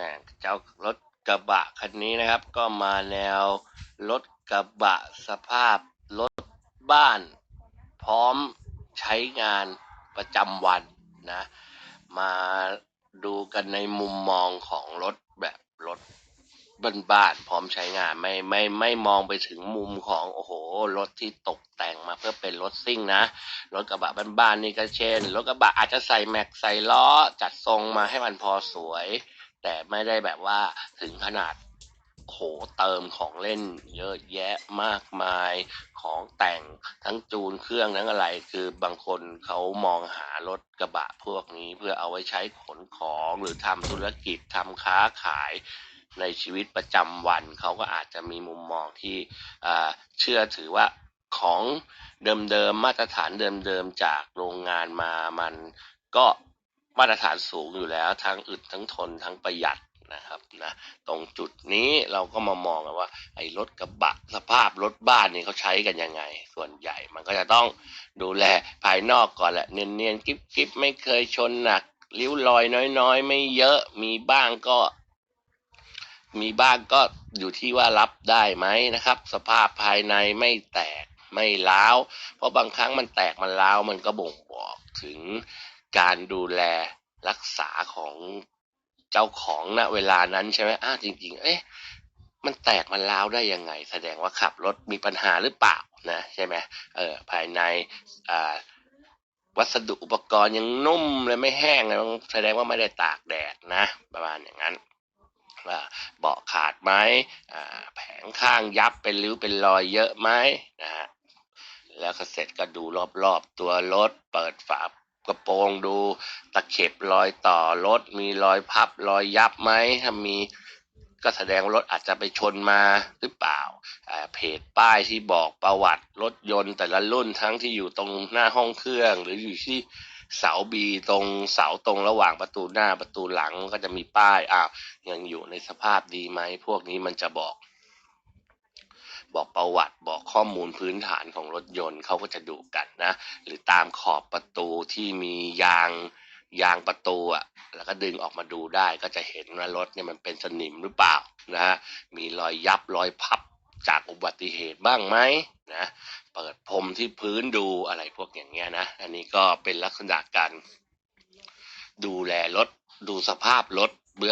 ม่เจ้ารถกระบะคันนี้นะครับ ก็มาแนวรถกระบะสภาพรถบ้าน พร้อมใช้งานประจำวันนะ มาดูกันในมุมมองของรถแบบรถบ้านๆพร้อมใช้งานไม่ไม่ไม่มองไปถึงมุมของโอ้โหรถที่ตกแต่งมาเพื่อเป็นรถซิ่งนะรถกระบะบ้านๆนี่ก็เช่นรถกระบะอาจจะใส่แม็กใส่ล้อจัดทรงมาให้มันพอสวย แต่ไม่ได้แบบว่าถึงขนาดโหเติมของเล่นเยอะแยะมากมายของแต่งทั้งจูนเครื่องทั้งอะไร คือบางคนเขามองหารถกระบะพวกนี้เพื่อเอาไว้ใช้ขนของหรือทำธุรกิจทำค้าขายในชีวิตประจำวัน เขาก็อาจจะมีมุมมองที่เชื่อถือว่าของเดิมๆมาตรฐานเดิมๆจากโรงงานมามันก็ มาตรฐานสูงอยู่แล้ว ทั้งอึดทั้งทนทั้งประหยัดนะครับนะตรงจุดนี้เราก็มามองกันว่าไอ้รถกระบะสภาพรถบ้านนี่เขาใช้กันยังไง ส่วนใหญ่มันก็จะต้องดูแลภายนอกก่อนแหละเนียนๆกิ๊บๆไม่เคยชนหนักริ้วรอยน้อย ๆ ไม่เยอะมีบ้างก็ มีบ้างก็อยู่ที่ว่ารับได้ไหมนะครับ สภาพภายในไม่แตกไม่ร้าว เพราะบางครั้งมันแตกมันร้าวมันก็บ่งบอกถึง การดูแลรักษาของเจ้าของณเวลานั้นใช่ไหมอ้าจริง ๆ เอ๊ะมันแตกมันร้าวได้ยังไง แสดงว่าขับรถมีปัญหาหรือเปล่านะใช่ไหมเออภายในอ่าวัสดุอุปกรณ์ยังนุ่มเลยไม่แห้งเลยแสดงว่าไม่ได้ตากแดดนะ ประมาณอย่างนั้นว่าเบาะขาดไหมแผงข้างยับเป็นริ้วเป็นรอยเยอะไหมนะฮะแล้วก็เสร็จก็ดูรอบๆตัวรถ เปิดฝา กระโปรงดูตะเข็บรอยต่อรถมีรอยพับรอยยับไหมถ้ามีก็แสดงรถอาจจะไปชนมาหรือเปล่าเพจป้ายที่บอกประวัติรถยนต์แต่ละรุ่นทั้งที่อยู่ตรงหน้าห้องเครื่อง หรืออยู่ที่เสาบีตรงเสาตรงระหว่างประตูหน้าประตูหลังก็จะมีป้ายอ้าวยังอยู่ในสภาพดีไหมพวกนี้มันจะบอก บอกประวัติ ข้อมูลพื้นฐานของรถยนต์เขาก็จะดูกันนะ หรือตามขอบประตูที่มียางยางประตูอะแล้วก็ดึงออกมาดูได้ก็จะเห็นว่ารถเนี่ยมันเป็นสนิมหรือเปล่านะฮะมีรอยยับรอยพับจากอุบัติเหตุบ้างไหมนะเปิดพรมที่พื้นดูอะไรพวกอย่างเงี้ยนะ อันนี้ก็เป็นลักษณะการดูแลรถดูสภาพรถ